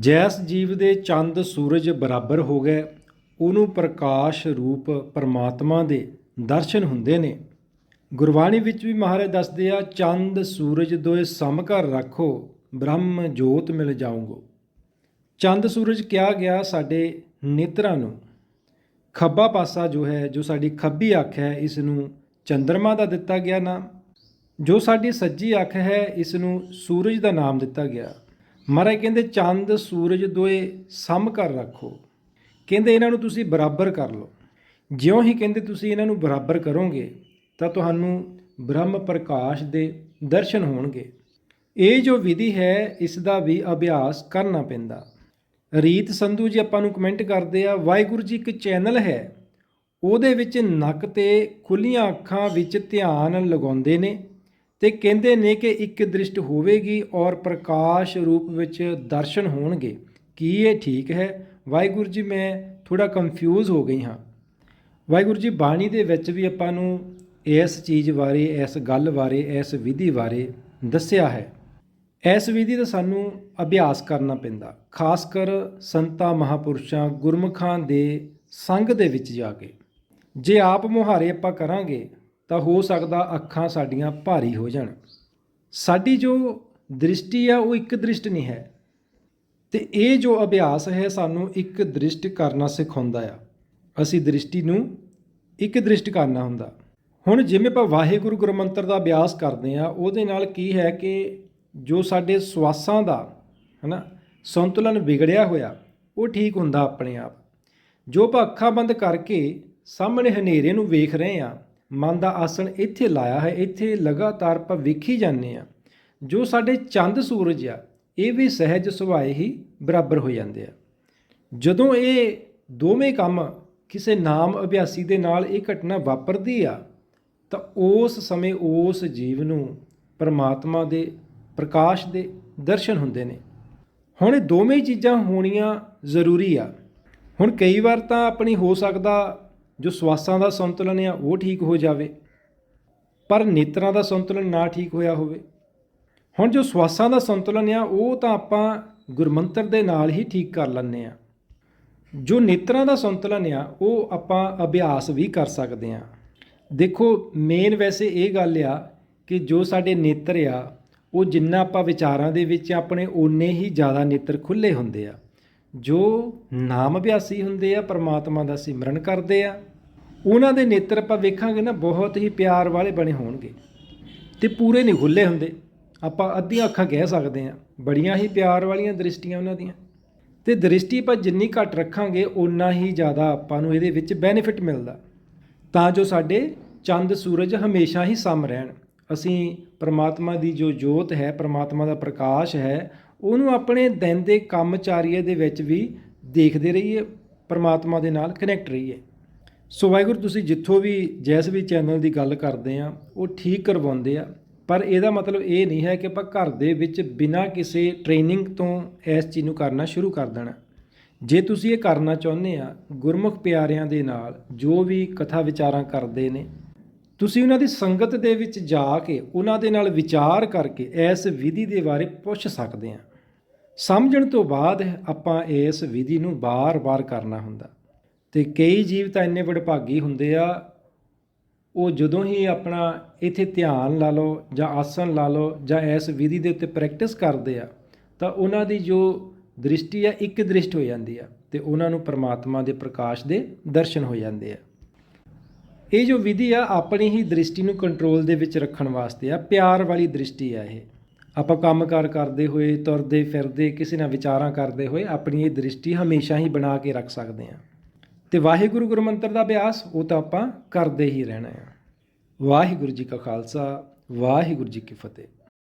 ਜੈਸ ਜੀਵ ਦੇ ਚੰਦ ਸੂਰਜ ਬਰਾਬਰ ਹੋ ਗਏ, ਉਹਨੂੰ ਪ੍ਰਕਾਸ਼ ਰੂਪ ਪਰਮਾਤਮਾ ਦੇ ਦਰਸ਼ਨ ਹੁੰਦੇ ਨੇ। ਗੁਰਬਾਣੀ ਵਿੱਚ ਵੀ ਮਹਾਰਾਜ ਦੱਸਦੇ ਆ, ਚੰਦ ਸੂਰਜ ਦੋਏ ਸਮਘਰ ਰੱਖੋ, ਬ੍ਰਹਮ ਜੋਤ ਮਿਲ ਜਾਊਂਗੋ। ਚੰਦ ਸੂਰਜ ਕਿਹਾ ਗਿਆ ਸਾਡੇ ਨੇਤਰਾਂ ਨੂੰ। ਖੱਬਾ ਪਾਸਾ ਜੋ ਹੈ, ਜੋ ਸਾਡੀ ਖੱਬੀ ਅੱਖ ਹੈ ਇਸ ਨੂੰ ਚੰ드ਰਮਾ ਦਾ ਦਿੱਤਾ ਗਿਆ ਨਾਮ। ਜੋ ਸਾਡੀ ਸੱਜੀ ਅੱਖ ਹੈ ਇਸ ਨੂੰ ਸੂਰਜ ਦਾ ਨਾਮ ਦਿੱਤਾ ਗਿਆ। ਮਹਾਰਾਜ ਕਹਿੰਦੇ, ਚੰਦ, ਸੂਰਜ ਦੋਏ ਸਮ ਕਰ ਰੱਖੋ। ਕਹਿੰਦੇ, ਇਹਨਾਂ ਨੂੰ ਤੁਸੀਂ ਬਰਾਬਰ ਕਰ ਲਓ। ਜਿਉਂ ਹੀ ਕਹਿੰਦੇ, ਤੁਸੀਂ ਇਹਨਾਂ ਨੂੰ ਬਰਾਬਰ ਕਰੋਗੇ, ਤਾਂ ਤੁਹਾਨੂੰ ਬ੍ਰਹਮ ਪ੍ਰਕਾਸ਼ ਦੇ ਦਰਸ਼ਨ ਹੋਣਗੇ। ਇਹ ਜੋ ਵਿਧੀ ਹੈ, ਇਸ ਦਾ ਵੀ ਅਭਿਆਸ ਕਰਨਾ ਪੈਂਦਾ। ਰੀਤ ਸੰਧੂ ਜੀ ਆਪਾਂ ਨੂੰ ਕਮੈਂਟ ਕਰਦੇ ਆ, ਵਾਹਿਗੁਰੂ ਜੀ ਇੱਕ ਚੈਨਲ ਹੈ। ਉਹਦੇ ਵਿੱਚ ਨੱਕ ਤੇ ਖੁੱਲੀਆਂ ਅੱਖਾਂ ਵਿੱਚ ਧਿਆਨ ਲਗਾਉਂਦੇ ਨੇ। ਤੇ ਕਹਿੰਦੇ ਨੇ ਕਿ ਇੱਕ ਦ੍ਰਿਸ਼ਟ ਹੋਵੇਗੀ ਔਰ ਪ੍ਰਕਾਸ਼ ਰੂਪ ਵਿੱਚ ਦਰਸ਼ਨ ਹੋਣਗੇ। ਕੀ ਇਹ ਠੀਕ ਹੈ? ਵਾਹਿਗੁਰੂ ਜੀ, ਮੈਂ ਥੋੜਾ ਕਨਫਿਊਜ਼ ਹੋ ਗਈ ਹਾਂ। ਵਾਹਿਗੁਰੂ ਜੀ, ਬਾਣੀ ਦੇ ਵਿੱਚ ਵੀ ਆਪਾਂ ਨੂੰ ਇਸ ਚੀਜ਼ ਬਾਰੇ, ਇਸ ਗੱਲ ਬਾਰੇ, ਇਸ ਵਿਧੀ ਬਾਰੇ ਦੱਸਿਆ ਹੈ। ਇਸ ਵਿਧੀ ਦਾ ਸਾਨੂੰ ਅਭਿਆਸ ਕਰਨਾ ਪੈਂਦਾ। ਖਾਸ ਕਰ ਸੰਤਾਂ, ਮਹਾਪੁਰਸ਼ਾਂ, ਗੁਰਮੁਖਾਂ ਦੇ ਸੰਗ ਦੇ ਵਿੱਚ ਜਾ ਕੇ। ਜੇ ਆਪ ਮੁਹਾਰੇ ਆਪਾਂ ਕਰਾਂਗੇ ਤਾਂ ਹੋ ਸਕਦਾ ਅੱਖਾਂ ਸਾਡੀਆਂ ਭਾਰੀ ਹੋ ਜਾਣ। ਸਾਡੀ ਜੋ ਦ੍ਰਿਸ਼ਟੀ ਆ, ਉਹ ਇੱਕ ਦ੍ਰਿਸ਼ਟ ਨਹੀਂ ਹੈ। ਤੇ ਇਹ ਜੋ ਅਭਿਆਸ ਹੈ, ਸਾਨੂੰ ਇੱਕ ਦ੍ਰਿਸ਼ਟ ਕਰਨਾ ਸਿਖਾਉਂਦਾ ਆ। ਅਸੀਂ ਦ੍ਰਿਸ਼ਟੀ ਨੂੰ ਇੱਕ ਦ੍ਰਿਸ਼ਟ ਕਰਨਾ ਹੁੰਦਾ। ਹੁਣ ਜਿਵੇਂ ਆਪਾਂ ਵਾਹਿਗੁਰੂ ਗੁਰਮੰਤਰ ਦਾ ਅਭਿਆਸ ਕਰਦੇ ਆ, ਉਹਦੇ ਨਾਲ ਕੀ ਹੈ ਕਿ ਜੋ ਸਾਡੇ ਸਵਾਸਾਂ ਦਾ, ਹਨਾ, ਸੰਤੁਲਨ ਵਿਗੜਿਆ ਹੋਇਆ, ਉਹ ਠੀਕ ਹੁੰਦਾ ਆਪਣੇ ਆਪ। ਜੋ ਆਪਾਂ ਅੱਖਾਂ ਬੰਦ ਕਰਕੇ ਸਾਹਮਣੇ ਹਨੇਰੇ ਨੂੰ ਵੇਖ ਰਹੇ ਆ ਮਨ ਦਾ ਆਸਣ ਇੱਥੇ ਲਾਇਆ ਹੈ, ਇੱਥੇ ਲਗਾਤਾਰ ਆਪਾਂ ਵੇਖੀ ਜਾਂਦੇ ਆ ਜੋ ਸਾਡੇ ਚੰਦ ਸੂਰਜ ਆ, ਇਹ ਵੀ ਸਹਿਜ ਸੁਭਾਏ ਹੀ ਬਰਾਬਰ ਹੋ ਜਾਂਦੇ ਆ। ਜਦੋਂ ਇਹ ਦੋਵੇਂ ਕੰਮ ਕਿਸੇ ਨਾਮ ਅਭਿਆਸੀ ਦੇ ਨਾਲ ਇਹ ਘਟਨਾ ਵਾਪਰਦੀ ਆ, ਤਾਂ ਉਸ ਸਮੇਂ ਉਸ ਜੀਵ ਨੂੰ ਪਰਮਾਤਮਾ ਦੇ ਪ੍ਰਕਾਸ਼ ਦੇ ਦਰਸ਼ਨ ਹੁੰਦੇ ਨੇ। ਹੁਣ ਇਹ ਦੋਵੇਂ ਚੀਜ਼ਾਂ ਹੋਣੀਆਂ ਜ਼ਰੂਰੀ ਆ। ਹੁਣ ਕਈ ਵਾਰ ਤਾਂ ਆਪਣੀ ਹੋ ਸਕਦਾ ਜੋ ਸਵਾਸਾਂ ਦਾ ਸੰਤੁਲਨ ਆ, ਉਹ ਠੀਕ ਹੋ ਜਾਵੇ। ਪਰ ਨੇਤਰਾਂ ਦਾ ਸੰਤੁਲਨ ਨਾ ਠੀਕ ਹੋਇਆ ਹੋਵੇ। ਹੁਣ ਜੋ ਸਵਾਸਾਂ ਦਾ ਸੰਤੁਲਨ ਆ, ਉਹ ਤਾਂ ਆਪਾਂ ਗੁਰਮੰਤਰ ਦੇ ਨਾਲ ਹੀ ਠੀਕ ਕਰ ਲੈਂਦੇ ਆ। ਜੋ ਨੇਤਰਾਂ ਦਾ ਸੰਤੁਲਨ ਆ, ਉਹ ਆਪਾਂ ਅਭਿਆਸ ਵੀ ਕਰ ਸਕਦੇ ਆ। ਦੇਖੋ ਮੇਨ ਵੈਸੇ ਇਹ ਗੱਲ ਆ ਕਿ ਜੋ ਸਾਡੇ ਨੇਤਰ ਆ, ਉਹ ਜਿੰਨਾ ਆਪਾਂ ਵਿਚਾਰਾਂ ਦੇ ਵਿੱਚ ਆਪਣੇ ਓਨੇ ਹੀ ਜ਼ਿਆਦਾ ਨੇਤਰ ਖੁੱਲੇ ਹੁੰਦੇ ਆ। ਜੋ ਨਾਮ ਅਭਿਆਸੀ ਹੁੰਦੇ ਆ, ਪਰਮਾਤਮਾ ਦਾ ਸਿਮਰਨ ਕਰਦੇ ਆ, ਉਹਨਾਂ ਦੇ ਨੇਤਰ ਆਪਾਂ ਵੇਖਾਂਗੇ ਨਾ, ਬਹੁਤ ਹੀ ਪਿਆਰ ਵਾਲੇ ਬਣੇ ਹੋਣਗੇ। ਤੇ ਪੂਰੇ ਨਹੀਂ ਖੁੱਲੇ ਹੁੰਦੇ। ਆਪਾਂ ਅੱਧੀਆਂ ਅੱਖਾਂ ਕਹਿ ਸਕਦੇ ਆ, ਬੜੀਆਂ ਹੀ ਪਿਆਰ ਵਾਲੀਆਂ ਦ੍ਰਿਸ਼ਟੀਆਂ ਉਹਨਾਂ ਦੀਆਂ। ਤੇ ਦ੍ਰਿਸ਼ਟੀ ਆਪਾਂ ਜਿੰਨੀ ਘੱਟ ਰੱਖਾਂਗੇ, ਓਨਾ ਹੀ ਜ਼ਿਆਦਾ ਆਪਾਂ ਨੂੰ ਇਹਦੇ ਵਿੱਚ ਬੈਨੀਫਿਟ ਮਿਲਦਾ। ਤਾਂ ਜੋ ਸਾਡੇ ਚੰਦ, ਸੂਰਜ ਹਮੇਸ਼ਾ ਹੀ ਸਮ ਰਹਿਣ। ਅਸੀਂ ਪ੍ਰਮਾਤਮਾ ਦੀ ਜੋ ਜੋਤ ਹੈ, ਪ੍ਰਮਾਤਮਾ ਦਾ ਪ੍ਰਕਾਸ਼ ਹੈ ਉਹਨੂੰ ਆਪਣੇ ਦਿਨ ਦੇ ਕੰਮਚਾਰੀਏ ਦੇ ਵਿੱਚ ਵੀ ਦੇਖਦੇ ਰਹੀਏ, ਪਰਮਾਤਮਾ ਦੇ ਨਾਲ ਕਨੈਕਟ ਰਹੀਏ। ਸੋ ਵਾਹਿਗੁਰੂ, ਤੁਸੀਂ ਜਿੱਥੋਂ ਵੀ ਜੈਸ ਵੀ ਚੈਨਲ ਦੀ ਗੱਲ ਕਰਦੇ ਆ, ਉਹ ਠੀਕ ਕਰਵਾਉਂਦੇ ਆ। ਪਰ ਇਹਦਾ ਮਤਲਬ ਇਹ ਨਹੀਂ ਹੈ ਕਿ ਆਪਾਂ ਘਰ ਦੇ ਵਿੱਚ ਬਿਨਾਂ ਕਿਸੇ ਟ੍ਰੇਨਿੰਗ ਤੋਂ ਇਸ ਚੀਜ਼ ਨੂੰ ਕਰਨਾ ਸ਼ੁਰੂ ਕਰ ਦੇਣਾ। ਜੇ ਤੁਸੀਂ ਇਹ ਕਰਨਾ ਚਾਹੁੰਦੇ ਆ, ਗੁਰਮੁਖ ਪਿਆਰਿਆਂ ਦੇ ਨਾਲ ਜੋ ਵੀ ਕਥਾ ਵਿਚਾਰਾਂ ਕਰਦੇ ਨੇ ਤੁਸੀਂ ਉਹਨਾਂ ਦੀ ਸੰਗਤ ਦੇ ਵਿੱਚ ਜਾ ਕੇ ਉਹਨਾਂ ਦੇ ਨਾਲ ਵਿਚਾਰ ਕਰਕੇ ਇਸ ਵਿਧੀ ਦੇ ਬਾਰੇ ਪੁੱਛ ਸਕਦੇ ਆ ਸਮਝਣ ਤੋਂ ਬਾਅਦ ਆਪਾਂ ਇਸ ਵਿਧੀ ਨੂੰ ਬਾਰ-ਬਾਰ ਕਰਨਾ ਹੁੰਦਾ। ਤੇ ਕਈ ਜੀਵ ਤਾਂ ਇੰਨੇ ਵਡਭਾਗੀ ਹੁੰਦੇ ਆ, ਉਹ ਜਦੋਂ ਹੀ ਆਪਣਾ ਇੱਥੇ ਧਿਆਨ ਲਾ ਲਓ ਜਾਂ ਆਸਣ ਲਾ ਲਓ ਜਾਂ ਇਸ ਵਿਧੀ ਦੇ ਉੱਤੇ ਪ੍ਰੈਕਟਿਸ ਕਰਦੇ ਆ, ਤਾਂ ਉਹਨਾਂ ਦੀ ਜੋ ਦ੍ਰਿਸ਼ਟੀ ਆ, ਇੱਕ ਦ੍ਰਿਸ਼ਟ ਹੋ ਜਾਂਦੀ ਆ ਤੇ ਉਹਨਾਂ ਨੂੰ ਪਰਮਾਤਮਾ ਦੇ ਪ੍ਰਕਾਸ਼ ਦੇ ਦਰਸ਼ਨ ਹੋ ਜਾਂਦੇ ਆ। ਇਹ ਜੋ ਵਿਧੀ ਆ, ਆਪਣੀ ਹੀ ਦ੍ਰਿਸ਼ਟੀ ਨੂੰ ਕੰਟਰੋਲ ਦੇ ਵਿੱਚ ਰੱਖਣ ਵਾਸਤੇ ਆ, ਪਿਆਰ ਵਾਲੀ ਦ੍ਰਿਸ਼ਟੀ ਆ ਇਹ। ਆਪਾਂ ਕੰਮਕਾਰ ਕਰਦੇ ਹੋਏ, ਤੁਰਦੇ ਫਿਰਦੇ, ਕਿਸੇ ਨਾਲ ਵਿਚਾਰਾਂ ਕਰਦੇ ਹੋਏ, ਆਪਣੀ ਇਹ ਦ੍ਰਿਸ਼ਟੀ ਹਮੇਸ਼ਾ ਹੀ ਬਣਾ ਕੇ ਰੱਖ ਸਕਦੇ ਆ। ਤੇ ਵਾਹਿਗੁਰੂ ਗੁਰਮੰਤਰ ਦਾ ਅਭਿਆਸ, ਉਹ ਤਾਂ ਆਪਾਂ ਕਰਦੇ ਹੀ ਰਹਿਣਾ ਆ। ਵਾਹਿਗੁਰੂ ਜੀ ਕਾ ਖਾਲਸਾ, ਵਾਹਿਗੁਰੂ ਜੀ ਕੀ ਫਤਿਹ।